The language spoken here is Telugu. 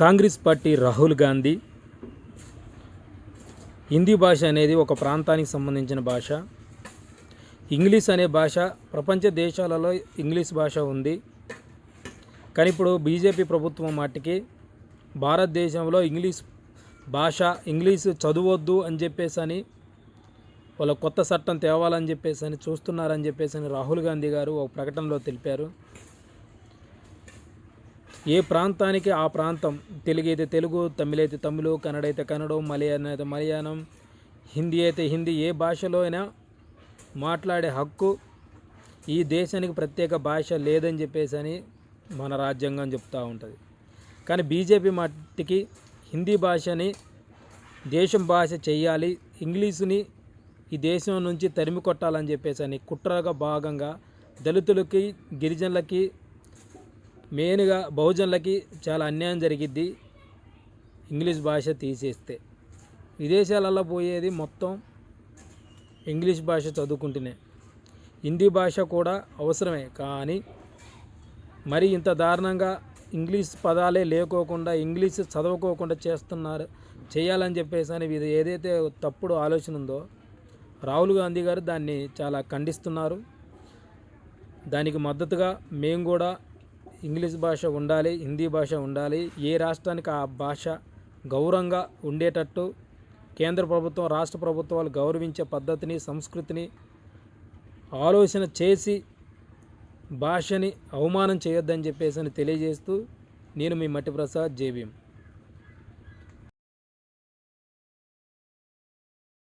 కాంగ్రెస్ పార్టీ రాహుల్ గాంధీ. హిందీ భాష అనేది ఒక ప్రాంతానికి సంబంధించిన భాష. ఇంగ్లీష్ అనే భాష ప్రపంచ దేశాలలో ఇంగ్లీష్ భాష ఉంది. కానీ ఇప్పుడు బీజేపీ ప్రభుత్వం మాటికి భారతదేశంలో ఇంగ్లీష్ భాష ఇంగ్లీష్ చదవద్దు అని చెప్పేసి అని వాళ్ళ కొత్త చట్టం తేవాలని చెప్పేసి అని చూస్తున్నారని చెప్పేసి అని రాహుల్ గాంధీ గారు ఒక ప్రకటనలో తెలిపారు. ఏ ప్రాంతానికి ఆ ప్రాంతం? తెలుగు అయితే తెలుగు తమిళ అయితే తమిళ కన్నడ అయితే కన్నడ మలయాళం అయితే మలయాళం హిందీ అయితే హిందీ. ఏ భాషలో అయినా మాట్లాడే హక్కు ఈ దేశానికి ప్రత్యేక భాష లేదని చెప్పేసి అని మన రాజ్యాంగం చెప్తూ ఉంటుంది. కానీ బీజేపీ మట్టికి హిందీ భాషని దేశం భాష చేయాలి ఇంగ్లీషుని ఈ దేశం నుంచి తరిమి కొట్టాలని చెప్పేసి అని కుట్రగా భాగంగా దళితులకి గిరిజనులకి మెయిన్గా బహుజనులకి చాలా అన్యాయం జరిగిద్ది. ఇంగ్లీష్ భాష తీసేస్తే. విదేశాలలో పోయేది మొత్తం ఇంగ్లీష్ భాష చదువుకుంటేనే. హిందీ భాష కూడా అవసరమే కానీ మరి ఇంత దారుణంగా ఇంగ్లీష్ పదాలే లేకోకుండా ఇంగ్లీష్ చదవకోకుండా చేస్తున్నారు చేయాలని చెప్పేసి అని ఇది ఏదైతే తప్పుడు ఆలోచన ఉందో రాహుల్ గాంధీ గారు దాన్ని చాలా ఖండిస్తున్నారు. దానికి మద్దతుగా మేము కూడా ఇంగ్లీష్ భాష ఉండాలి హిందీ భాష ఉండాలి ఏ రాష్ట్రానికి ఆ భాష గౌరవంగా ఉండేటట్టు కేంద్ర ప్రభుత్వం రాష్ట్ర ప్రభుత్వాలు గౌరవించే పద్ధతిని సంస్కృతిని ఆలోచన చేసి భాషని అవమానం చేయొద్దని చెప్పేసి అని తెలియజేస్తూ నేను మీ మట్టి ప్రసాద్ జేబీఎం